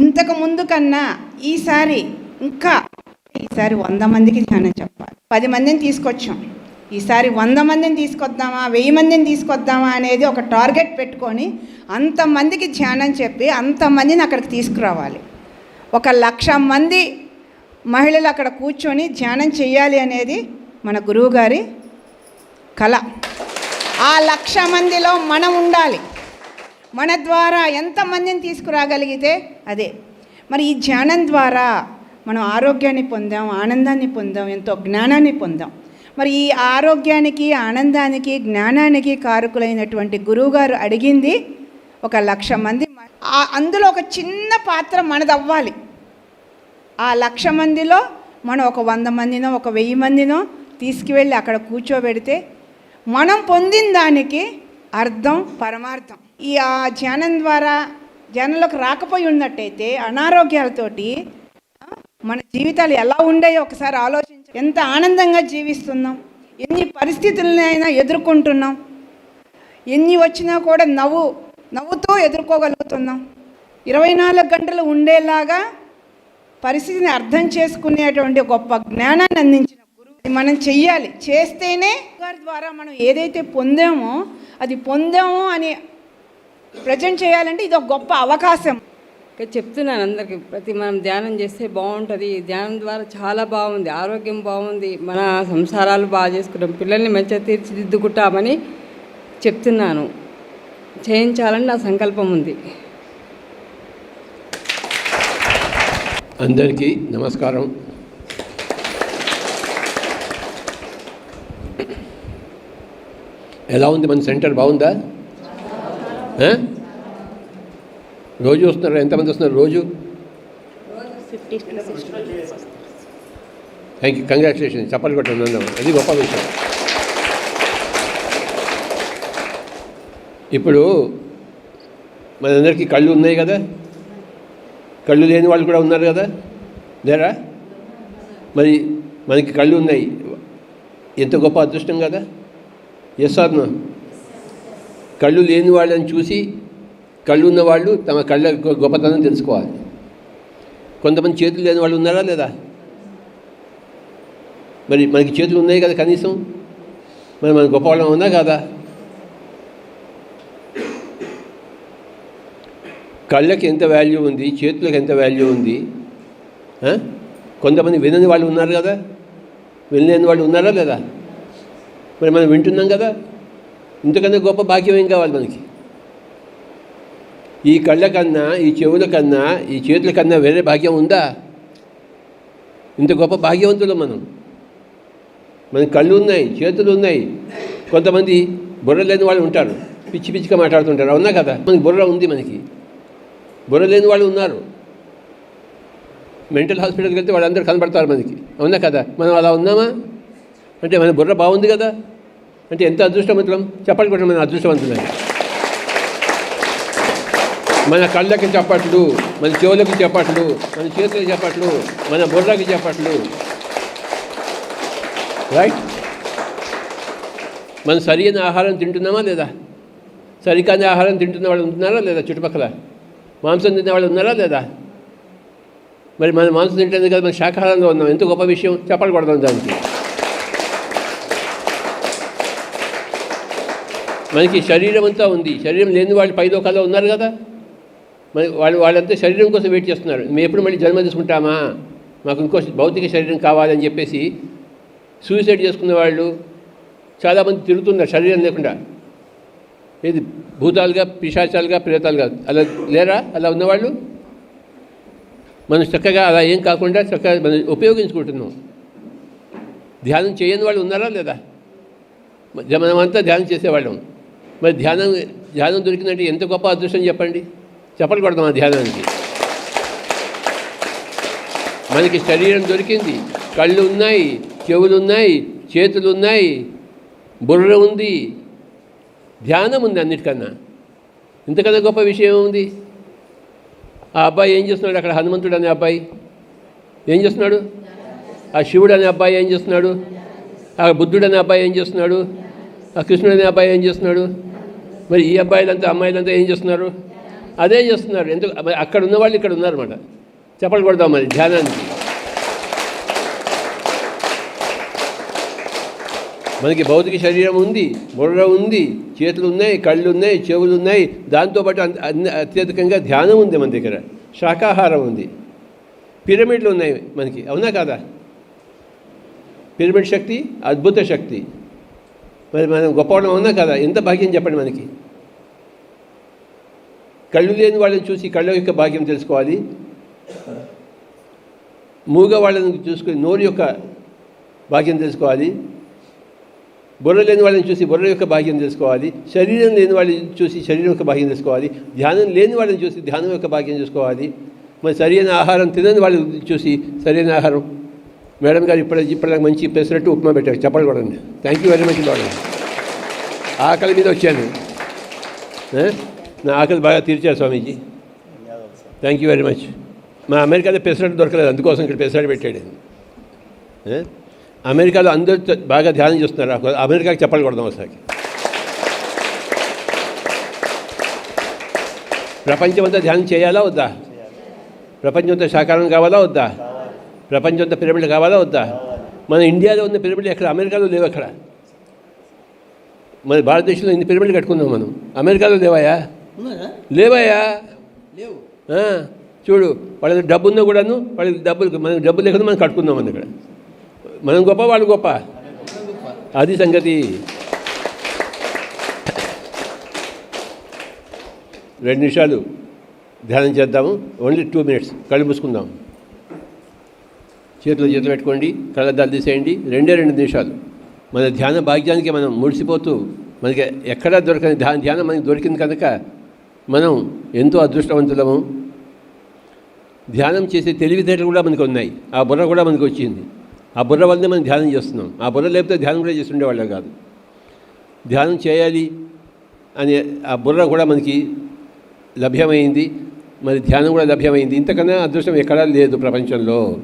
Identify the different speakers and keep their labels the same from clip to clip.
Speaker 1: ఇంతకు ముందు కన్నా ఈసారి ఇంకా ఈసారి వంద మందికి ధ్యానం చెప్పాలి. పది మందిని తీసుకొచ్చాం. ఈసారి వంద మందిని తీసుకొద్దామా వెయ్యి మందిని తీసుకొద్దామా అనేది ఒక టార్గెట్ పెట్టుకొని అంతమందికి ధ్యానం చెప్పి అంతమందిని అక్కడికి తీసుకురావాలి. ఒక లక్ష మంది మహిళలు అక్కడ కూర్చొని ధ్యానం చేయాలి అనేది మన గురువుగారి కళ. ఆ లక్ష మందిలో మనం ఉండాలి. మన ద్వారా ఎంతమందిని తీసుకురాగలిగితే అదే. మరి ఈ ధ్యానం ద్వారా మనం ఆరోగ్యాన్ని పొందాం ఆనందాన్ని పొందాం ఎంతో జ్ఞానాన్ని పొందాం. మరి ఈ ఆరోగ్యానికి ఆనందానికి జ్ఞానానికి కారకులైనటువంటి గురువుగారు అడిగింది ఒక లక్ష మంది ఆ- అందులో ఒక చిన్న పాత్ర మనదవ్వాలి. ఆ లక్ష మందిలో మనం ఒక వంద మందినో ఒక వెయ్యి మందినో తీసుకువెళ్ళి అక్కడ కూర్చోబెడితే మనం పొందిన దానికి అర్థం పరమార్థం. ఈ ఆ ధ్యానం ద్వారా జనంలోకి రాకపోయి ఉన్నట్టయితే అనారోగ్యాలతోటి మన జీవితాలు ఎలా ఉండేయో ఒకసారి ఆలోచించ ఎంత ఆనందంగా జీవిస్తున్నాం ఎన్ని పరిస్థితులనైనా ఎదుర్కొంటున్నాం ఎన్ని వచ్చినా కూడా నవ్వు నవ్వుతో ఎదుర్కోగలుగుతున్నాం. ఇరవై నాలుగు గంటలు ఉండేలాగా పరిస్థితిని అర్థం చేసుకునేటువంటి గొప్ప జ్ఞానాన్ని అందించిన మనం చెయ్యాలి. చేస్తేనే గారి ద్వారా మనం ఏదైతే పొందామో అది పొందాము అని ప్రజెంట్ చేయాలంటే ఇది ఒక గొప్ప అవకాశం.
Speaker 2: ఇక్కడ చెప్తున్నాను అందరికి ప్రతి మనం ధ్యానం చేస్తే బాగుంటుంది. ధ్యానం ద్వారా చాలా బాగుంది. ఆరోగ్యం బాగుంది. మన సంసారాలు బాగా చేసుకుంటాం. పిల్లల్ని మంచిగా తీర్చిదిద్దుకుంటామని చెప్తున్నాను. చేయించాలని నా సంకల్పం ఉంది.
Speaker 3: అందరికీ నమస్కారం. ఎలా ఉంది మన సెంటర్? బాగుందా? రోజు వస్తున్నారు. ఎంతమంది వస్తున్నారు రోజు? థ్యాంక్ యూ కంగ్రాచులేషన్ చప్పలు కొట్టండి. అది గొప్ప విషయం. ఇప్పుడు మనందరికీ కళ్ళు ఉన్నాయి కదా? కళ్ళు లేని వాళ్ళు కూడా ఉన్నారు కదా? లేరా? మరి మనకి కళ్ళు ఉన్నాయి. ఎంత గొప్ప అదృష్టం కదా? ఎస్ ఆర్ నో కళ్ళు లేని వాళ్ళని చూసి కళ్ళు ఉన్న వాళ్ళు తమ కళ్ళ గొప్పతనం తెలుసుకోవాలి. కొంతమంది చేతులు లేని వాళ్ళు ఉన్నారా లేదా? మరి మనకి చేతులు ఉన్నాయి కదా కనీసం? మరి మన గొప్పవాళ్ళం ఉన్నా కదా? కళ్ళకి ఎంత వాల్యూ ఉంది చేతులకు ఎంత వాల్యూ ఉంది కొంతమంది వినని వాళ్ళు ఉన్నారు కదా? వినలేని వాళ్ళు ఉన్నారా లేదా? మరి మనం వింటున్నాం కదా? ఇంతకన్నా గొప్ప భాగ్యం ఏం కావాలి మనకి? ఈ కళ్ళ కన్నా ఈ చెవుల కన్నా ఈ చేతుల కన్నా వేరే భాగ్యం ఉందా? ఇంత గొప్ప భాగ్యవంతులు మనం. మన కళ్ళు ఉన్నాయి చేతులు ఉన్నాయి. కొంతమంది బుర్ర లేని వాళ్ళు ఉంటారు. పిచ్చి పిచ్చిగా మాట్లాడుతుంటారు. అవునా కదా? మనకి బుర్ర ఉంది మనకి. బుర్ర లేని వాళ్ళు ఉన్నారు. మెంటల్ హాస్పిటల్కి వెళ్తే వాళ్ళందరూ కనబడతారు మనకి. అవునా కదా? మనం అలా ఉన్నామా? అంటే మన బుర్ర బాగుంది కదా? అంటే ఎంత అదృష్టవంతులం చెప్పండి కూడా మన అదృష్టవంతులని మన కళ్ళకి చెప్పట్లు మన చెవులకు చెప్పట్లు మన చేతులకు చెప్పట్లు మన బుర్రకి చెప్పట్లు. రైట్ మనం సరైన ఆహారం తింటున్నామా లేదా? సరికాని ఆహారం తింటున్న వాళ్ళు ఉంటున్నారా లేదా చుట్టుపక్కల? మాంసం తినే వాళ్ళు ఉన్నారా లేదా? మరి మన మాంసం తింటుంది కదా మన శాకాహారంగా ఉన్నాం. ఎంత గొప్ప విషయం? చెప్పకూడదు దానికి. మనకి శరీరం అంతా ఉంది. శరీరం లేని వాళ్ళు పై లోకాల్లో ఉన్నారు కదా. మరి వాళ్ళు వాళ్ళంతా శరీరం కోసం వెయిట్ చేస్తున్నారు. మేము ఎప్పుడు మళ్ళీ జన్మ తీసుకుంటామా? మాకు ఇంకో భౌతిక శరీరం కావాలని చెప్పేసి సూసైడ్ చేసుకున్న వాళ్ళు చాలామంది తిరుగుతున్నారు శరీరం లేకుండా. ఏది భూతాలుగా పిశాచాలుగా ప్రేతాలుగా అలా లేరా? అలా ఉన్నవాళ్ళు? మనం చక్కగా అలా ఏం కాకుండా చక్కగా మనం ఉపయోగించుకుంటున్నాం. ధ్యానం చేయని వాళ్ళు ఉన్నారా లేదా? మనమంతా ధ్యానం చేసేవాళ్ళం. మరి ధ్యానం ధ్యానం దొరికిందంటే ఎంత గొప్ప అదృష్టం చెప్పండి? చెప్పలు కొడదాం ఆ ధ్యానానికి. మనకి శరీరం దొరికింది. కళ్ళు ఉన్నాయి చెవులు ఉన్నాయి చేతులు ఉన్నాయి బుర్ర ఉంది. ధ్యానం ఉంది అన్నిటికన్నా. ఇంతకన్నా గొప్ప విషయం ఉంది ఆ అబ్బాయి ఏం చేస్తున్నాడు అక్కడ? హనుమంతుడు అనే అబ్బాయి ఏం చేస్తున్నాడు? ఆ శివుడు అనే అబ్బాయి ఏం చేస్తున్నాడు? ఆ బుద్ధుడు అనే అబ్బాయి ఏం చేస్తున్నాడు? ఆ కృష్ణుడు అనే అబ్బాయి ఏం చేస్తున్నాడు? మరి ఈ అబ్బాయిలంతా అమ్మాయిలంతా ఏం చేస్తున్నారు? అదే చేస్తున్నారు. ఎందుకు? మరి అక్కడ ఉన్న వాళ్ళు ఇక్కడ ఉన్నారన్నమాట. చెప్పలు కొడదాం మరి ధ్యానానికి. మనకి భౌతిక శరీరం ఉంది బుర్ర ఉంది చేతులు ఉన్నాయి కళ్ళు ఉన్నాయి చెవులు ఉన్నాయి. దాంతోపాటు అన్ని అత్యధికంగా ధ్యానం ఉంది మన దగ్గర. శాకాహారం ఉంది. పిరమిడ్లు ఉన్నాయి మనకి. అవునా కాదా? పిరమిడ్ శక్తి అద్భుత శక్తి. మరి మనం గొప్పవడం అవునా కదా? ఎంత భాగ్యం చెప్పండి మనకి. కళ్ళు లేని వాళ్ళని చూసి కళ్ళ యొక్క భాగ్యం తెలుసుకోవాలి. మూగ వాళ్ళని చూసుకుని నోరు యొక్క భాగ్యం తెలుసుకోవాలి. బుర్ర లేని వాళ్ళని చూసి బుర్ర యొక్క భాగ్యం తెలుసుకోవాలి. శరీరం లేని వాళ్ళని చూసి శరీరం యొక్క భాగ్యం తెలుసుకోవాలి. ధ్యానం లేని వాళ్ళని చూసి ధ్యానం యొక్క భాగ్యం చూసుకోవాలి మరి సరైన ఆహారం తినని వాళ్ళని చూసి సరైన ఆహారం మేడం గారు ఇప్పుడు ఇప్పుడు మంచి పెసరట్టు ఉప్మా పెట్టారు. చెప్పలు కూడా thank you very much madam ఆకలి మీద వచ్చాను. నా ఆకలి బాగా తీర్చారు Swamiji. Thank you very much మా అమెరికాలో పెసరట్టు దొరకలేదు. అందుకోసం ఇక్కడ పెసరట్టు పెట్టాడు. అమెరికాలో అందరూ బాగా ధ్యానం చేస్తున్నారు. అమెరికాకి చెప్పాలి కొడదాం ఒకసారి. ప్రపంచమంతా ధ్యానం చేయాలా వద్దా? అంతా శాఖారం కావాలా వద్దా? ప్రపంచంతో పిరమిడ్ కావాలా వద్దా? మన ఇండియాలో ఉన్న పిరమిడ్ ఎక్కడ? అమెరికాలో లేవు అక్కడ. మన భారతదేశంలో ఇన్ని పిరమిడ్లు కట్టుకున్నాం మనం. అమెరికాలో లేవాయా లేవాయా
Speaker 4: లేవు.
Speaker 3: చూడు వాళ్ళ డబ్బు ఉన్నా కూడాను వాళ్ళకి డబ్బులు మనకు డబ్బు లేకుండా మనం కట్టుకుందాం మన ఇక్కడ. మనం గొప్ప వాళ్ళు గొప్ప. అది సంగతి. రెండు నిమిషాలు ధ్యానం చేద్దాము. ఓన్లీ టూ మినిట్స్ కళ్ళు మూసుకుందాం. చేతులు చేతులు పెట్టుకోండి కళ్ళద్దాలు తీసేయండి. రెండే రెండు నిమిషాలు. మన ధ్యాన భాగ్యానికి మనం ముడిసిపోతూ మనకి ఎక్కడా దొరకని ధ్యాన ధ్యానం మనకి దొరికింది కనుక మనం ఎంతో అదృష్టవంతులము. ధ్యానం చేసే తెలివితేటలు కూడా మనకు ఉన్నాయి. ఆ బుర్ర కూడా మనకు వచ్చింది. ఆ బుర్ర వల్లనే మనం ధ్యానం చేస్తున్నాం. ఆ బుర్ర లేకపోతే ధ్యానం కూడా చేస్తుండేవాళ్ళం కాదు. ధ్యానం చేయాలి అనే ఆ బుర్ర కూడా మనకి లభ్యమైంది. మరి ధ్యానం కూడా లభ్యమైంది. ఇంతకన్నా అదృష్టం ఎక్కడా లేదు ప్రపంచంలో.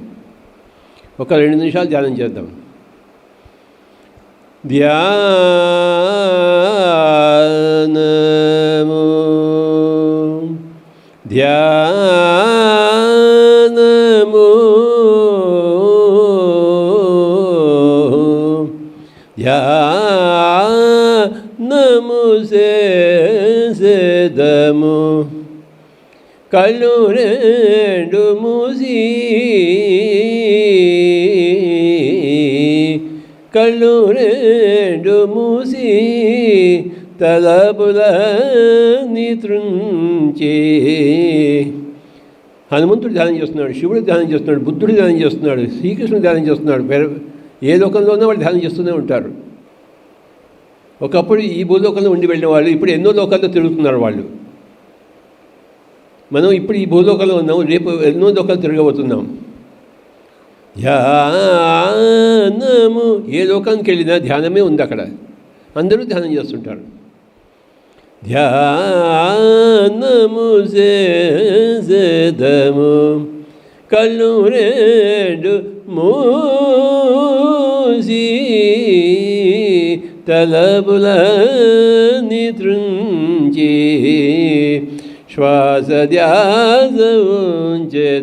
Speaker 3: ఒక రెండు నిమిషాలు ధ్యానం చేద్దాం. ధ్యానము. ధ్యానము. ధ్యానము సేదము కళ్ళు రెండు మూసి కళ్ళు రెండు మూసి తలపుల నితృంచే. హనుమంతుడు ధ్యానం చేస్తున్నాడు శివుడు ధ్యానం చేస్తున్నాడు బుద్ధుడు ధ్యానం చేస్తున్నాడు శ్రీకృష్ణుడు ధ్యానం చేస్తున్నాడు ఏ లోకంలో ఉన్నా వాళ్ళు ధ్యానం చేస్తూనే ఉంటారు. ఒకప్పుడు ఈ భూలోకంలో ఉండి వెళ్ళిన వాళ్ళు ఇప్పుడు ఎన్నో లోకాల్లో తిరుగుతున్నారు వాళ్ళు. మనం ఇప్పుడు ఈ భూలోకంలో ఉన్నాం రేపు ఎన్నో లోకాలు తిరగబోతున్నాం. ధ్యానము. ఏ లోకానికి వెళ్ళినా ధ్యానమే ఉంది అక్కడ. అందరూ ధ్యానం చేస్తుంటారు. ధ్యానము సేదము కళ్ళు రెండు మూసి తలబుల నితృంచి श्वास ध्यामु से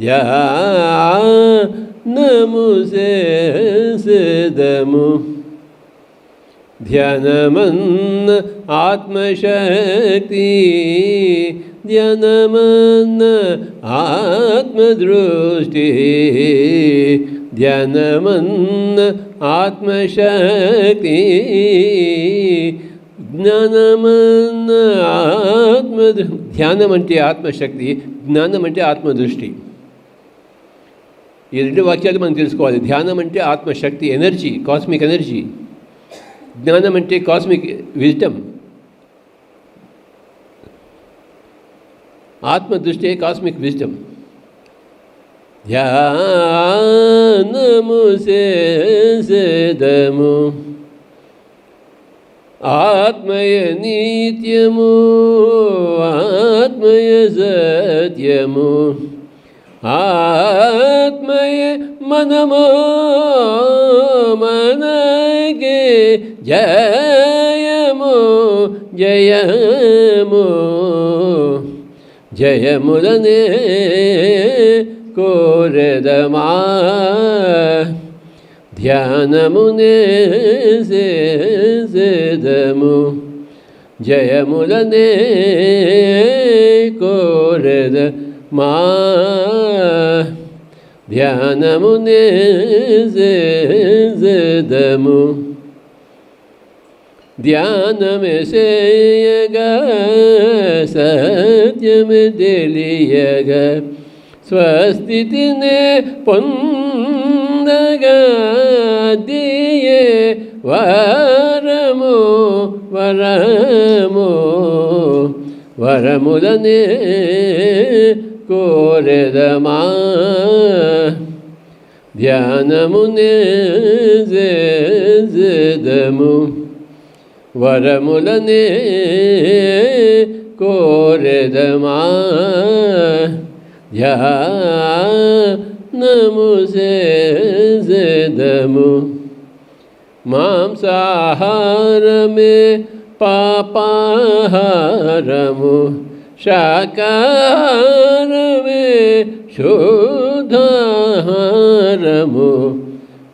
Speaker 3: ध्यानमुसे सिदमु ध्यानमन् आत्मशक्ति ध्यान मन आत्मदृष्टि ध्यान मन आत्मशक्ति జ్ఞానమన్న ఆత్మ ధ్యానం అంటే ఆత్మశక్తి జ్ఞానం అంటే ఆత్మదృష్టి ఈ రెండు వాక్యాలు మనం తెలుసుకోవాలి ధ్యానం అంటే ఆత్మశక్తి ఎనర్జీ కాస్మిక్ ఎనర్జీ జ్ఞానం అంటే కాస్మిక్ విజ్డమ్ ఆత్మదృష్టి కాస్మిక్ విజ్డమ్ ధ్యానము సేదము ఆత్మయ నిత్యము ఆత్మయ సత్యము ఆత్మయ మనమో మనగే జయము జయము జయములనే కోరెదమా ధ్యానమునే సేదము జయములనే కోరద మా. ధ్యానమునే సేదము ధ్యానమే చేయగా సత్యమే తెలియగా స్వస్థితినే పొందగా దియే వరము వరము వరములనే కోరెదమా? ధ్యానమునే జేదము వరములనే కోరెదమా? ధ్యానము సేదము మాంసాహారమే పాపాహారము. శాకారమే శుద్ధాహారము.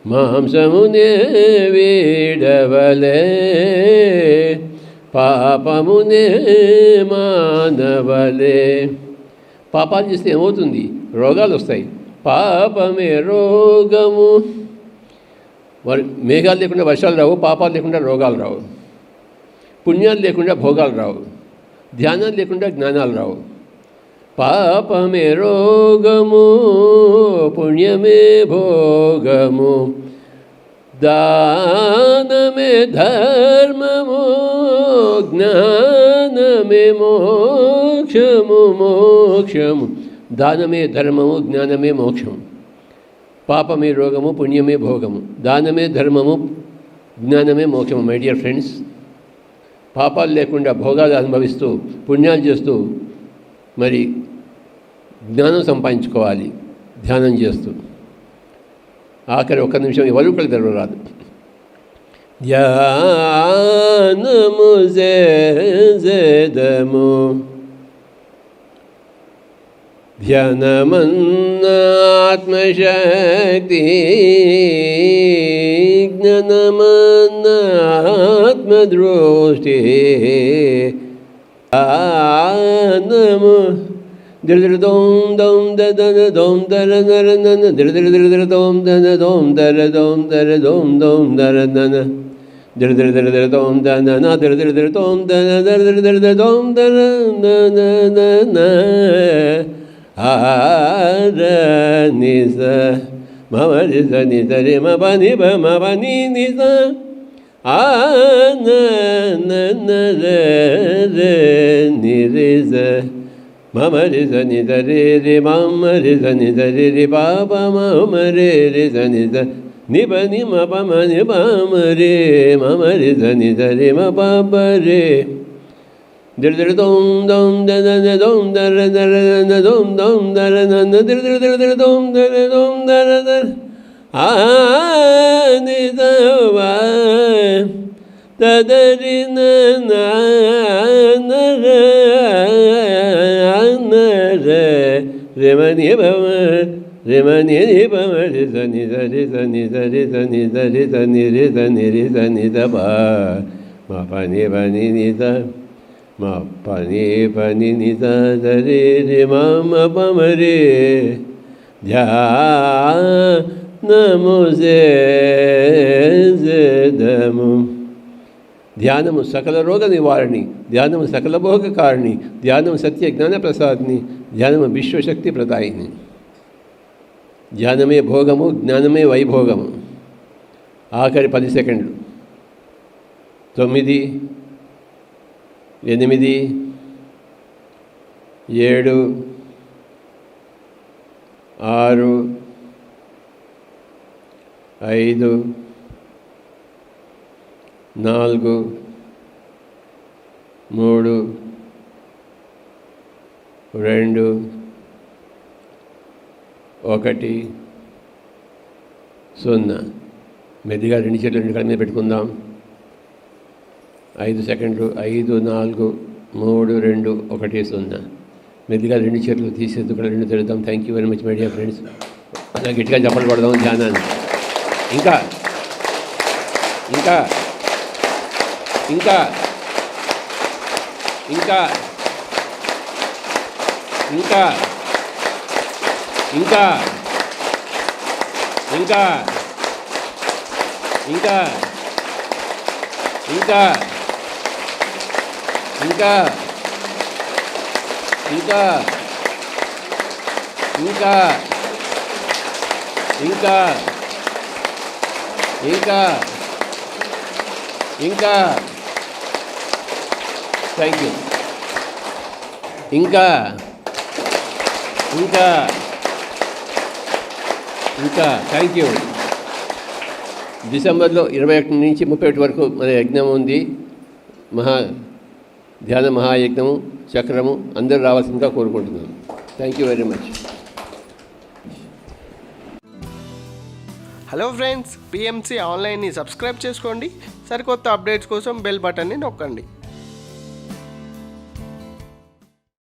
Speaker 3: మాంసమునే వీడవలే పాపమునే మానవలే పాపాలు చేస్తే ఏమవుతుంది? రోగాలు వస్తాయి. పాపమే రోగము. వర్ మేఘాలు లేకుండా వర్షాలు రావు పాపాలు లేకుండా రోగాలు రావు. పుణ్యాలు లేకుండా భోగాలు రావు. ధ్యానాలు లేకుండా జ్ఞానాలు రావు. పాపమే రోగము పుణ్యమే భోగము. దానమే ధర్మము జ్ఞానమే మోక్షము మోక్షము. దానమే ధర్మము జ్ఞానమే మోక్షము. పాపమే రోగము పుణ్యమే భోగము. దానమే ధర్మము జ్ఞానమే మోక్షము మై డియర్ ఫ్రెండ్స్. పాపాలు లేకుండా భోగాలు అనుభవిస్తూ పుణ్యాలు చేస్తూ మరి జ్ఞానం సంపాదించుకోవాలి ధ్యానం చేస్తూ. ఆఖరి ఒక్క నిమిషం ఎవరు కూడా తెరవరాదు. ధ్యానము జేదము ധ്യാനമന്നാത്മശക്തി ജ്ഞാനമന്നാത്മദ്രോഷ്ടി ആനമ ദിർദിർദോം ദോം ദദന ദോം ദര നരനന ദിർദിർദിർദിർദോം ദന ദോം ദര ദോം ദര ദോം ദോം ദരനന ദിർദിർദിർദിർദോം ദനന ദിർദിർദിർദോം ദന ദിർദിർദിർദോം ദന നന നന దిర్ దిర్ దిర్ దోం దన న దిర్ దిర్ దిర్ దోం దన దర్ దిర్ దిర్ దిర్ దోం దర న న న న ఆర ని స మమ రి స ని స రి మ ప ని ప మ ప ని ని స ఆ న న న ర ర ని రి స మమ రి స ని స రి రి మమ రి స ని స రి రి ప ప మమ రి రి స ని స ని ప ని మ ప మ ని ప మ రి మమ రి స ని స రి మ ప ప రి തദരിന രമണിയ ഭവ രമണിയ ഭവ തനി തരി തനി തരി തനി തരി തനി രി തനി രി തനി തപ മ പനി പനി നിത దర దోం దర దర ఆ ని ద వ ద ద రి న న న ర న ర రి మ ని భ మ రి మ ని ని భ మ రి స ని స రి స ని స రి స ని స రి స ని రి స ని రి స ని ద ప మ ప ని ప ని ని స మ ప ని ప ని ని స స రి రి మ మ ప మ రి ధ్యానము సేదము ధ్యానము సకల రోగ నివారణి ధ్యానము సకల భోగ కారణి ధ్యానము సత్య జ్ఞాన ప్రసాదిని ధ్యానము విశ్వశక్తి ప్రదాయిని ధ్యానమే భోగము జ్ఞానమే వైభోగము ఆఖరి పది సెకండ్లు తొమ్మిది ఎనిమిది ఏడు ఆరు ఐదు నాలుగు మూడు రెండు ఒకటి సున్నా. మెదిగా రెండు చేతులు రెండు కళ్ళ మీద పెట్టుకుందాం. ఐదు సెకండ్లు ఐదు నాలుగు మూడు రెండు ఒకటి సున్నా. మెల్లిగా రెండు చేతులు తీసేందుకు రెండు తిరుగుతాం thank you very much my dear friends అలా గట్టిగా చెప్పలు పడదాం ధ్యానాన్ని. ఇంకా ఇంకా ఇంకా ఇంకా ఇంకా ఇంకా ఇంకా ఇంకా ఇంకా. ఇంకా ఇంకా ఇంకా ఇంకా ఇంకా ఇంకా. థ్యాంక్ యూ ఇంకా ఇంకా ఇంకా. థ్యాంక్ యూ డిసెంబర్లో ఇరవై ఒకటి నుంచి ముప్పై ఒకటి వరకు మన యజ్ఞం ఉంది. మహా ధ్యాన మహాయజ్ఞము చక్రము అందరూ రావాల్సిందిగా కోరుకుంటున్నాను. Thank you very much
Speaker 4: hello friends PMC ఆన్లైన్ని subscribe చేసుకోండి. సరికొత్త అప్డేట్స్ కోసం బెల్ బటన్ని నొక్కండి.